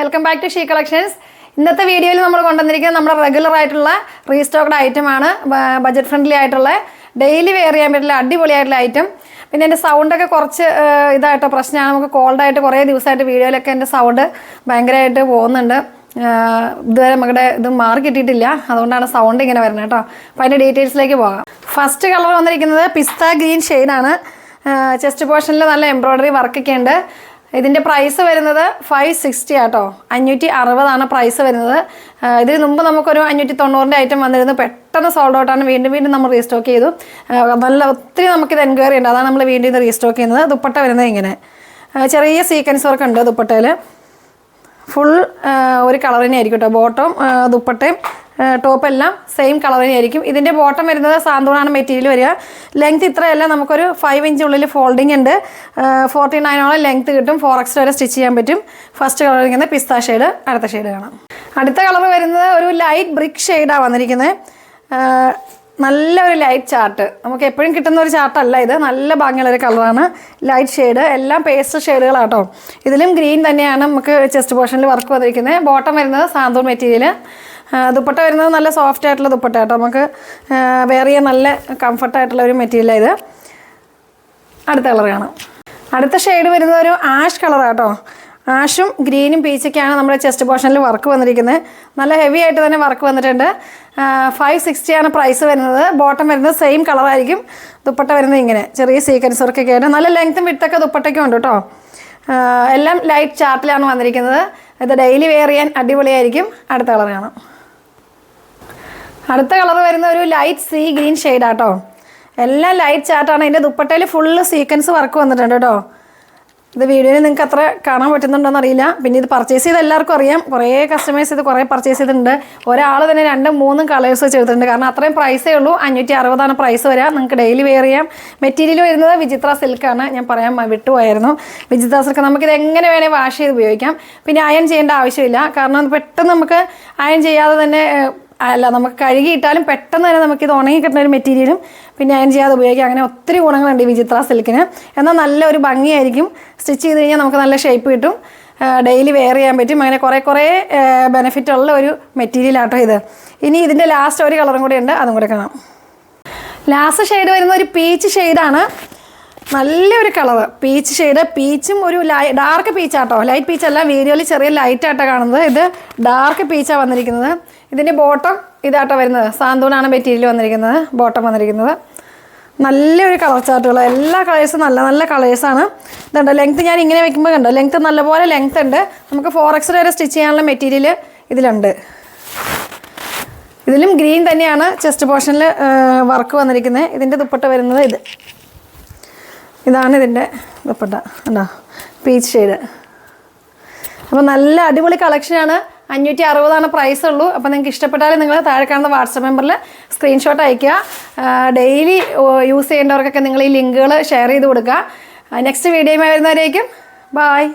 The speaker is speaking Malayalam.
Welcome back to She collections ഇന്നത്തെ വീഡിയോയിൽ നമ്മൾ കൊണ്ടുവന്നിരിക്കുന്നത് നമ്മുടെ റെഗുലർ ആയിട്ടുള്ള റീസ്റ്റോക്ഡ് ഐറ്റമാണ് ബജറ്റ് ഫ്രണ്ട്ലി ആയിട്ടുള്ള ഡെയിലി വെയർ ചെയ്യാൻ പറ്റുള്ള അടിപൊളിയായിട്ടുള്ള ഐറ്റം പിന്നെ എന്റെ സൗണ്ടൊക്കെ കുറച്ച് ഇതായിട്ടോ പ്രശ്നമാണ്. നമുക്ക് കോൾഡായിട്ട് കുറേ ദിവസമായിട്ട് വീഡിയോയിലൊക്കെ എന്റെ സൗണ്ട് ഭയങ്കരമായിട്ട് പോകുന്നുണ്ട്. ഇതുവരെ നമ്മുടെ ഇത് മാറി കിട്ടിയിട്ടില്ല. അതുകൊണ്ടാണ് സൗണ്ട് ഇങ്ങനെ വരുന്നത് കേട്ടോ. അപ്പോൾ അതിന്റെ ഡീറ്റെയിൽസിലേക്ക് പോകാം. ഫസ്റ്റ് കളർ വന്നിരിക്കുന്നത് പിസ്ത ഗ്രീൻ ഷെയ്ഡാണ് ചെസ്റ്റ് പോർഷനിൽ നല്ല എംബ്രോയ്ഡറി വർക്കൊക്കെ ഉണ്ട്. ഇതിന്റെ പ്രൈസ് വരുന്നത് ഫൈവ് സിക്സ്റ്റി ആട്ടോ. അഞ്ഞൂറ്റി അറുപതാണ് പ്രൈസ് വരുന്നത് ഇതിന് മുമ്പ് നമുക്കൊരു അഞ്ഞൂറ്റി തൊണ്ണൂറിന്റെ ഐറ്റം വന്നിരുന്നു. പെട്ടെന്ന് സോൾഡ് ഔട്ടാണ് വീണ്ടും വീണ്ടും നമ്മൾ റീസ്റ്റോക്ക് ചെയ്തു. നല്ല ഒത്തിരി നമുക്കിത് എൻക്വയറി ഉണ്ട്. അതാണ് നമ്മൾ വീണ്ടും ഇത് റീസ്റ്റോക്ക് ചെയ്യുന്നത്. ദുപ്പട്ട വരുന്നത് ഇങ്ങനെ. ചെറിയ സീക്വൻസ് വർക്ക് ഉണ്ട് ദുപ്പട്ടയിൽ ഫുൾ ഒരു കളറിനെ ആയിരിക്കും കേട്ടോ ബോട്ടം ദുപ്പട്ടയും. ടോപ്പ് എല്ലാം സെയിം കളർ തന്നെയായിരിക്കും. ഇതിന്റെ ബോട്ടം വരുന്നത് സാന്തൂണാണ് മെറ്റീരിയൽ വരിക. ലെങ്ത് ഇത്രയല്ല നമുക്കൊരു ഫൈവ് ഇഞ്ച് ഉള്ളിൽ ഫോൾഡിംഗ് ഉണ്ട്. ഫോർട്ടി നയനോളം ലെങ്ത് കിട്ടും. ഫോർ എക്സ് വരെ സ്റ്റിച്ച് ചെയ്യാൻ പറ്റും. ഫസ്റ്റ് കളർ ഇരിക്കുന്നത് പിസ്ത ഷെയ്ഡ് അടുത്ത ഷെയ്ഡ് കാണാം. അടുത്ത കളർ വരുന്നത് ഒരു ലൈറ്റ് ബ്രിക്ക് ഷെയ്ഡാണ് വന്നിരിക്കുന്നത്. നല്ല ഒരു ലൈറ്റ് ചാർട്ട് നമുക്ക് എപ്പോഴും കിട്ടുന്ന ഒരു ചാർട്ടല്ല ഇത്. നല്ല ഭംഗിയുള്ള ഒരു കളറാണ് ലൈറ്റ് ഷെയ്ഡ് എല്ലാം പേസ്റ്റ് ഷെയ്ഡുകളാട്ടോ ഇതിലും ഗ്രീൻ തന്നെയാണ് നമുക്ക് ചെസ്റ്റ് പോർഷനിൽ വർക്ക് വന്നിരിക്കുന്നത്. ബോട്ടം വരുന്നത് സാന്തൂർ മെറ്റീരിയൽ ദുപ്പട്ട വരുന്നത് നല്ല സോഫ്റ്റ് ആയിട്ടുള്ള ദുപ്പട്ട കേട്ടോ. നമുക്ക് വേറിയ നല്ല കംഫർട്ടായിട്ടുള്ള ഒരു മെറ്റീരിയലാണ് ഇത്. അടുത്ത കളർ കാണാം. അടുത്ത ഷെയ്ഡ് വരുന്നത് ഒരു ആഷ് കളറാണ് കേട്ടോ. ആഷും ഗ്രീനും പീച്ചൊക്കെയാണ് നമ്മുടെ ചെസ്റ്റ് പോർഷനിൽ വർക്ക് വന്നിരിക്കുന്നത് നല്ല ഹെവി ആയിട്ട് തന്നെ വർക്ക് വന്നിട്ടുണ്ട്. ഫൈവ് സിക്സ്റ്റിയാണ് പ്രൈസ് വരുന്നത്. ബോട്ടം വരുന്നത് സെയിം കളറായിരിക്കും ദുപ്പട്ട വരുന്നത് ഇങ്ങനെ. ചെറിയ സീക്വൻസ് വർക്കൊക്കെ ആയിട്ട്. നല്ല ലെങ്ത്തും വിട്ടൊക്കെ ദുപ്പട്ടയ്ക്കും ഉണ്ട് കേട്ടോ. എല്ലാം ലൈറ്റ് ചാർട്ടിലാണ് വന്നിരിക്കുന്നത്. ഇത് ഡെയിലി വെയർ ചെയ്യാൻ അടിപൊളിയായിരിക്കും. അടുത്ത കളർ കാണാം. അടുത്ത കളർ വരുന്ന ഒരു ലൈറ്റ് സീ ഗ്രീൻ ഷെയ്ഡാട്ടോ എല്ലാം ലൈറ്റ് ചാർട്ടാണ് അതിന്റെ ദുപ്പട്ടയിൽ ഫുള്ള് സീക്വൻസ് വർക്ക് വന്നിട്ടുണ്ട് കേട്ടോ. ഇത് വീഡിയോയിൽ നിങ്ങൾക്ക് അത്ര കാണാൻ പറ്റുന്നുണ്ടോ അറിയില്ല. പിന്നെ ഇത് പർച്ചേസ് ചെയ്ത് എല്ലാവർക്കും അറിയാം. കുറേ കസ്റ്റമേഴ്സ് ഇത് കുറേ പർച്ചേസ് ചെയ്തിട്ടുണ്ട്. ഒരാൾ തന്നെ രണ്ടും മൂന്നും കളേഴ്സ് ചെയ്തിട്ടുണ്ട് കാരണം അത്രയും പ്രൈസേ ഉള്ളൂ. അഞ്ഞൂറ്റി അറുപതാണ് പ്രൈസ് വരിക നിങ്ങൾക്ക് ഡെയിലി വെയർ ചെയ്യാം. മെറ്റീരിയൽ വരുന്നത് വിചിത്ര സിൽക്കാണ് ഞാൻ പറയാൻ വിട്ടുപോയായിരുന്നു. വിചിത്ര സിൽക്ക് നമുക്കിത് എങ്ങനെ വേണേൽ വാഷ് ചെയ്ത് ഉപയോഗിക്കാം. പിന്നെ അയൺ ചെയ്യേണ്ട ആവശ്യമില്ല. കാരണം പെട്ടെന്ന് നമുക്ക് അയൺ ചെയ്യാതെ തന്നെ അല്ല നമുക്ക് കഴുകിയിട്ടാലും പെട്ടെന്ന് തന്നെ നമുക്ക് ഇത് ഉണങ്ങി കിട്ടുന്ന ഒരു മെറ്റീരിയലും പിന്നെ അയൺ ചെയ്യാതെ ഉപയോഗിക്കാം. അങ്ങനെ ഒത്തിരി ഗുണങ്ങളുണ്ട് ഈ വിചിത്ര സിൽക്കിന് എന്നാൽ നല്ലൊരു ഭംഗിയായിരിക്കും. സ്റ്റിച്ച് ചെയ്ത് കഴിഞ്ഞാൽ നമുക്ക് നല്ല ഷേപ്പ് കിട്ടും. ഡെയിലി വെയർ ചെയ്യാൻ പറ്റും. അങ്ങനെ കുറേ കുറേ ബെനിഫിറ്റ് ഉള്ള ഒരു മെറ്റീരിയലാട്ടോ ഇത്. ഇനി ഇതിന്റെ ലാസ്റ്റ് ഒരു കളറും കൂടെ ഉണ്ട്. അതും കൂടെ കാണാം. ലാസ്റ്റ് ഷെയ്ഡ് വരുന്ന ഒരു പീച്ച് ഷെയ്ഡാണ് നല്ലൊരു കളർ പീച്ച് ഷെയ്ഡ് പീച്ചും ഒരു ലൈ ഡാർക്ക് പീച്ചാട്ടോ ലൈറ്റ് പീച്ച് അല്ല വീഡിയോയിൽ ചെറിയ ലൈറ്റ് ആട്ടോ കാണുന്നത്. ഇത് ഡാർക്ക് പീച്ചാണ് വന്നിരിക്കുന്നത്. ഇതിന്റെ ബോട്ടം ഇതാട്ടോ വരുന്നത്. സാന്തൂണാണ് മെറ്റീരിയൽ വന്നിരിക്കുന്നത്. ബോട്ടം വന്നിരിക്കുന്നത്. നല്ലൊരു കളർ ചാർട്ടുകൾ എല്ലാ കളേഴ്സും നല്ല നല്ല കളേഴ്സാണ് ഇതുണ്ട്? ലെങ്ത്ത് ഞാൻ ഇങ്ങനെ വെക്കുമ്പോൾ കണ്ടോ? ലെങ്ത്ത് നല്ലപോലെ ലെങ്ത്ത് ഉണ്ട്. നമുക്ക് ഫോർ എക്സ് വരെ സ്റ്റിച്ച് ചെയ്യാനുള്ള മെറ്റീരിയൽ ഇതിലുണ്ട്. ഇതിലും ഗ്രീൻ തന്നെയാണ്. ചെസ്റ്റ് പോർഷനിൽ വർക്ക് വന്നിരിക്കുന്നത്. ഇതിന്റെ ദുപ്പട്ട വരുന്നത് ഇത്. ഇതാണ് ഇതിന്റെ ദുപ്പട്ട. ഉണ്ടോ പീച്ച് ഷെയ്ഡ് അപ്പോൾ നല്ല അടിപൊളി കളക്ഷനാണ് അഞ്ഞൂറ്റി അറുപതാണ് പ്രൈസ് ഉള്ളൂ. അപ്പോൾ നിങ്ങൾക്ക് ഇഷ്ടപ്പെട്ടാൽ നിങ്ങൾ താഴെ കാണുന്ന വാട്സപ്പ് നമ്പറിൽ സ്ക്രീൻഷോട്ട് അയയ്ക്കുക. ഡെയിലി യൂസ് ചെയ്യേണ്ടവർക്കൊക്കെ നിങ്ങൾ ഈ ലിങ്കുകൾ ഷെയർ ചെയ്ത് കൊടുക്കുക. നെക്സ്റ്റ് വീഡിയോയുമായി വരുന്നവരേക്കും ബായ്